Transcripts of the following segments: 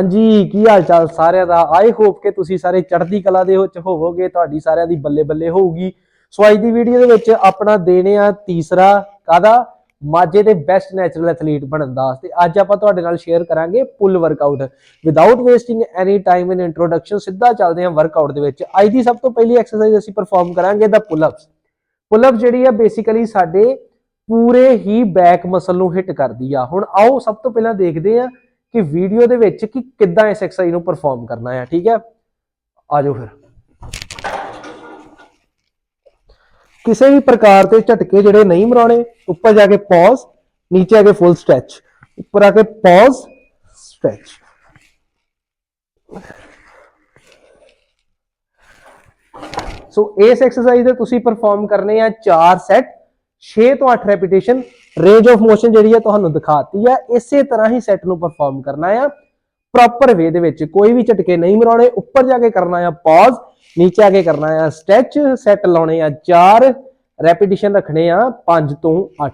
ਹਾਂਜੀ, ਕੀ ਹਾਲ ਚਾਲ ਸਾਰਿਆਂ ਦਾ? ਆਈ ਹੋਪ ਕਿ ਤੁਸੀਂ ਸਾਰੇ ਚੜ੍ਹਦੀ ਕਲਾ ਦੇ ਵਿੱਚ ਹੋਵੋਗੇ, ਤੁਹਾਡੀ ਸਾਰਿਆਂ ਦੀ ਬੱਲੇ ਬੱਲੇ ਹੋਊਗੀ। ਸੋ ਅੱਜ ਦੀ ਵੀਡੀਓ ਦੇ ਵਿੱਚ ਆਪਣਾ ਦੇਣੇ ਆ ਤੀਸਰਾ ਕਾਦਾ ਮਾਝੇ ਦੇ ਬੈਸਟ ਨੈਚੁਰਲ ਐਥਲੀਟ ਬਣਨ ਦਾ। ਤੇ ਅੱਜ ਆਪਾਂ ਤੁਹਾਡੇ ਨਾਲ ਸ਼ੇਅਰ ਕਰਾਂਗੇ pull workout without wasting any time in introduction ਸਿੱਧਾ ਚੱਲਦੇ ਹਾਂ ਵਰਕਆਊਟ ਦੇ ਵਿੱਚ। ਅੱਜ ਦੀ ਸਭ ਤੋਂ ਪਹਿਲੀ ਐਕਸਰਸਾਈਜ਼ ਅਸੀਂ ਪਰਫਾਰਮ ਕਰਾਂਗੇ ਦਾ ਪੁੱਲ ਅਪਸ ਪੁੱਲ ਅਪ ਜਿਹੜੀ ਆ ਬੇਸਿਕਲੀ ਸਾਡੇ ਪੂਰੇ ਹੀ ਬੈਕ ਮਸਲ ਨੂੰ ਹਿੱਟ ਕਰਦੀ ਆ। ਹੁਣ ਆਓ, ਸਭ ਤੋਂ ਪਹਿਲਾਂ ਦੇਖਦੇ ਆ ਕਿ ਵੀਡੀਓ ਦੇ ਵਿੱਚ ਕਿ ਕਿੱਦਾਂ ਇਸ ਐਕਸਰਸਾਈਜ਼ ਨੂੰ ਪਰਫਾਰਮ ਕਰਨਾ ਹੈ ਠੀਕ ਹੈ ਆਜੋ ਫਿਰ ਕਿਸੇ ਵੀ ਪ੍ਰਕਾਰ ਦੇ ਝਟਕੇ ਜਿਹੜੇ ਨਹੀਂ ਮਰਾਉਣੇ ਉੱਪਰ ਜਾ ਕੇ ਪੌਜ਼ ਨੀਚੇ ਆ ਕੇ ਫੁੱਲ ਸਟ੍ਰੈਚ ਉੱਪਰ ਆ ਕੇ ਪੌਜ਼ ਸਟ੍ਰੈਚ ਸੋ ਇਸ ਐਕਸਰਸਾਈਜ਼ ਦੇ ਤੁਸੀਂ ਪਰਫਾਰਮ ਕਰਨੇ ਆ 4 ਸੈਟ 6 ਤੋਂ 8 ਰੈਪੀਟੇਸ਼ਨ ਰੇਂਜ ਆਫ ਮੋਸ਼ਨ ਜਿਹੜੀ ਹੈ ਤੁਹਾਨੂੰ ਦਿਖਾਤੀ ਹੈ ਇਸੇ ਤਰ੍ਹਾਂ ਹੀ ਸੈੱਟ ਨੂੰ ਪਰਫਾਰਮ ਕਰਨਾ ਆ। ਪ੍ਰੋਪਰ ਵੇ ਦੇ ਵਿੱਚ ਕੋਈ ਵੀ ਝਟਕੇ ਨਹੀਂ ਮਰਾਉਣੇ, ਉੱਪਰ ਜਾ ਕੇ ਕਰਨਾ ਆ ਪੌਜ਼ ਨੀਚੇ ਆ ਕੇ ਕਰਨਾ ਆ ਸਟ੍ਰੈਚ ਸੈਟ ਲਾਉਣੇ ਆ 4 ਰੈਪੀਟੇਸ਼ਨ ਰੱਖਣੇ ਆ 5 ਤੋਂ 8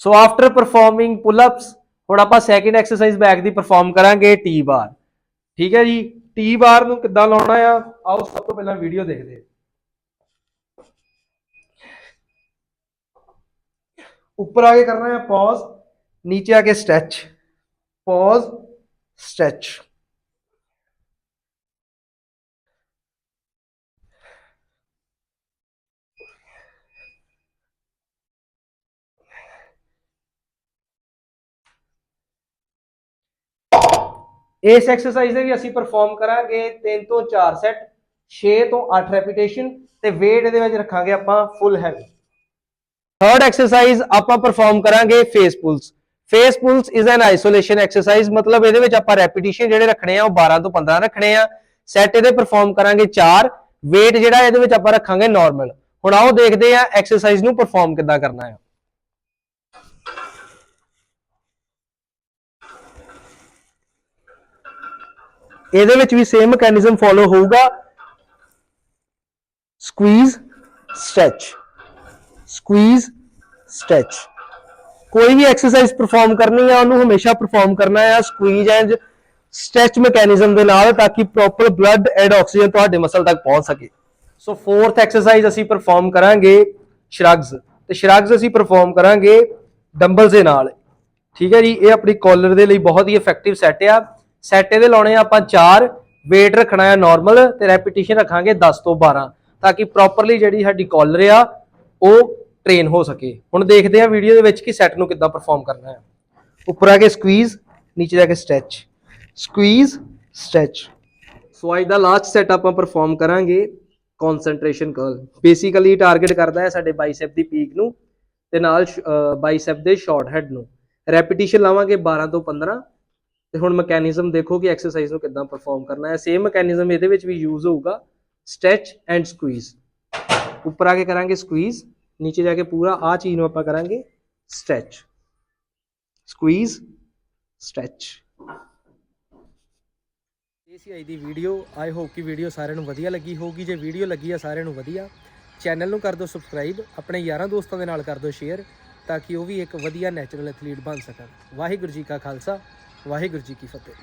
so after performing pull ups ਹੁਣ ਆਪਾਂ ਸੈਕਿੰਡ ਐਕਸਰਸਾਈਜ਼ ਬੈਕ ਦੀ ਪਰਫਾਰਮ ਕਰਾਂਗੇ ਟੀ ਬਾਰ ਠੀਕ ਹੈ ਜੀ? ਟੀ ਬਾਰ ਨੂੰ ਕਿੱਦਾਂ ਲਾਉਣਾ ਆ? ਆਓ ਸਭ ਤੋਂ ਪਹਿਲਾਂ ਵੀਡੀਓ ਦੇਖਦੇ ਹਾਂ। ऊपर आगे करना है पॉज नीचे आके स्ट्रेच पॉज स्ट्रेच ਇਸ ਐਕਸਰਸਾਈਜ਼ ਦੇ ਵੀ ਅਸੀਂ ਪਰਫਾਰਮ ਕਰਾਂਗੇ 3 ਤੋਂ 4 ਸੈਟ 6 ਤੋਂ 8 ਰੈਪੀਟੇਸ਼ਨ ਤੇ weight ਇਹਦੇ ਵਿੱਚ ਰੱਖਾਂਗੇ ਆਪਾਂ ਫੁੱਲ ਹੈਵੀ ਥਰਡ ਐਕਸਰਸਾਈਜ਼ ਆਪਾਂ ਪਰਫਾਰਮ ਕਰਾਂਗੇ face pulls face pulls is an isolation exercise ਮਤਲਬ ਇਹਦੇ ਵਿੱਚ ਆਪਾਂ ਰੈਪੀਟੀਸ਼ਨ ਜਿਹੜੇ ਰੱਖਣੇ ਆ, ਉਹ 12 ਤੋਂ 15 ਰੱਖਣੇ ਆ। ਸੈਟ ਇਹਦੇ ਪਰਫਾਰਮ ਕਰਾਂਗੇ 4 weight ਜਿਹੜਾ ਇਹਦੇ ਵਿੱਚ ਆਪਾਂ ਰੱਖਾਂਗੇ ਨਾਰਮਲ ਹੁਣ ਆਓ ਦੇਖਦੇ ਆ ਐਕਸਰਸਾਈਜ਼ ਨੂੰ ਪਰਫਾਰਮ ਕਿੱਦਾਂ ਕਰਨਾ ਹੈ ਇਹਦੇ ਵਿੱਚ ਵੀ ਸੇਮ ਮੈਕੈਨਿਜ਼ਮ ਫੋਲੋ ਹੋਊਗਾ। ਸਕਵੀਜ਼ ਸਟ੍ਰੈਚ ਸਕਵੀਜ਼ ਸਟ੍ਰੈਚ ਕੋਈ ਵੀ ਐਕਸਰਸਾਈਜ਼ ਪਰਫਾਰਮ ਕਰਨੀ ਆ, ਉਹਨੂੰ ਹਮੇਸ਼ਾ ਪਰਫਾਰਮ ਕਰਨਾ ਆ ਸਕਵੀਜ਼ ਐਂਡ ਸਟ੍ਰੈਚ ਮੈਕੈਨਿਜ਼ਮ ਦੇ ਨਾਲ ਤਾਂ ਕਿ ਪ੍ਰੋਪਰ ਬਲੱਡ ਐਂਡ ਆਕਸੀਜਨ ਤੁਹਾਡੇ ਮਸਲ ਤੱਕ ਪਹੁੰਚ ਸਕੇ। ਸੋ ਫੋਰਥ ਐਕਸਰਸਾਈਜ਼ ਅਸੀਂ ਪਰਫਾਰਮ ਕਰਾਂਗੇ ਸ਼ਰਗਸ ਤੇ ਸ਼ਰਗਸ ਅਸੀਂ ਪਰਫਾਰਮ ਕਰਾਂਗੇ ਡੰਬਲ ਦੇ ਨਾਲ। ਠੀਕ ਹੈ ਜੀ, ਇਹ ਆਪਣੀ ਕਾਲਰ ਦੇ ਲਈ ਬਹੁਤ ਹੀ ਇਫੈਕਟਿਵ ਸੈੱਟ ਆ। ਸੈੱਟ ਇਹਦੇ ਲਾਉਣੇ ਆ ਆਪਾਂ 4 weight ਰੱਖਣਾ ਆ ਨਾਰਮਲ ਤੇ ਰੈਪੀਟੀਸ਼ਨ ਰੱਖਾਂਗੇ 10 ਤੋਂ 12 ਤਾਂ ਕਿ ਪ੍ਰੋਪਰਲੀ ਜਿਹੜੀ ਸਾਡੀ ਕਾਲਰ ਆ, ਉਹ ਟ੍ਰੇਨ ਹੋ ਸਕੇ। ਹੁਣ ਦੇਖਦੇ ਹਾਂ ਵੀਡੀਓ ਦੇ ਵਿੱਚ ਕਿ ਸੈੱਟ ਨੂੰ ਕਿੱਦਾਂ ਪਰਫਾਰਮ ਕਰਨਾ ਹੈ। ਉੱਪਰ ਆ ਕੇ ਸਕਵੀਜ਼ ਨੀਚੇ ਜਾ ਕੇ ਸਟ੍ਰੈਚ ਸਕਵੀਜ਼ ਸਟ੍ਰੈਚ ਸੋ ਅੱਜ ਦਾ ਲਾਸਟ ਸੈਟ ਆਪਾਂ ਪਰਫਾਰਮ ਕਰਾਂਗੇ ਕਨਸੈਂਟਰੇਸ਼ਨ ਕਰਲ ਬੇਸਿਕਲੀ ਟਾਰਗੇਟ ਕਰਦਾ ਹੈ ਸਾਡੇ ਬਾਈਸੈਪ ਦੀ ਪੀਕ ਨੂੰ ਤੇ ਨਾਲ ਬਾਈਸੈਪ ਦੇ ਸ਼ਾਰਟ ਹੈਡ ਨੂੰ। ਰੈਪੀਟੀਸ਼ਨ ਲਾਵਾਂਗੇ 12 ਤੋਂ 15 ਤੇ ਹੁਣ ਮੈਕੈਨਿਜ਼ਮ ਦੇਖੋ ਕਿ ਐਕਸਰਸਾਈਜ਼ ਨੂੰ ਕਿੱਦਾਂ ਪਰਫਾਰਮ ਕਰਨਾ ਹੈ। ਸੇਮ ਮੈਕੈਨਿਜ਼ਮ ਇਹਦੇ ਵਿੱਚ ਵੀ ਯੂਜ਼ ਹੋਊਗਾ। ਸਟ੍ਰੈਚ ਐਂਡ ਸਕਵੀਜ਼ ਉੱਪਰ ਆ ਕੇ ਕਰਾਂਗੇ ਸਕਵੀਜ਼ ਨੀਚੇ ਜਾ ਕੇ ਪੂਰਾ ਆ ਚੀਜ਼ ਨੂੰ ਆਪਾਂ ਕਰਾਂਗੇ ਸਟ੍ਰੈਚ ਸਕਵੀਜ਼ ਸਟ੍ਰੈਚ ਇਹ ਸੀ ਅੱਜ ਦੀ ਵੀਡੀਓ ਆਈ ਹੋਪ ਕਿ ਵੀਡੀਓ ਸਾਰਿਆਂ ਨੂੰ ਵਧੀਆ ਲੱਗੀ ਹੋਊਗੀ। ਜੇ ਵੀਡੀਓ ਲੱਗੀ ਆ, ਸਾਰਿਆਂ ਨੂੰ ਵਧੀਆ। ਚੈਨਲ ਨੂੰ ਕਰ ਦਿਓ ਸਬਸਕ੍ਰਾਈਬ ਆਪਣੇ ਯਾਰਾਂ ਦੋਸਤਾਂ ਦੇ ਨਾਲ ਕਰ ਦਿਓ ਸ਼ੇਅਰ ਤਾਂ ਕਿ ਉਹ ਵੀ ਇੱਕ ਵਧੀਆ ਨੈਚੁਰਲ ਐਥਲੀਟ ਬਣ ਸਕਣ। ਵਾਹਿਗੁਰੂ ਜੀ ਕਾ ਖਾਲਸਾ, ਵਾਹਿਗੁਰੂ ਜੀ ਕੀ ਫਤਿਹ।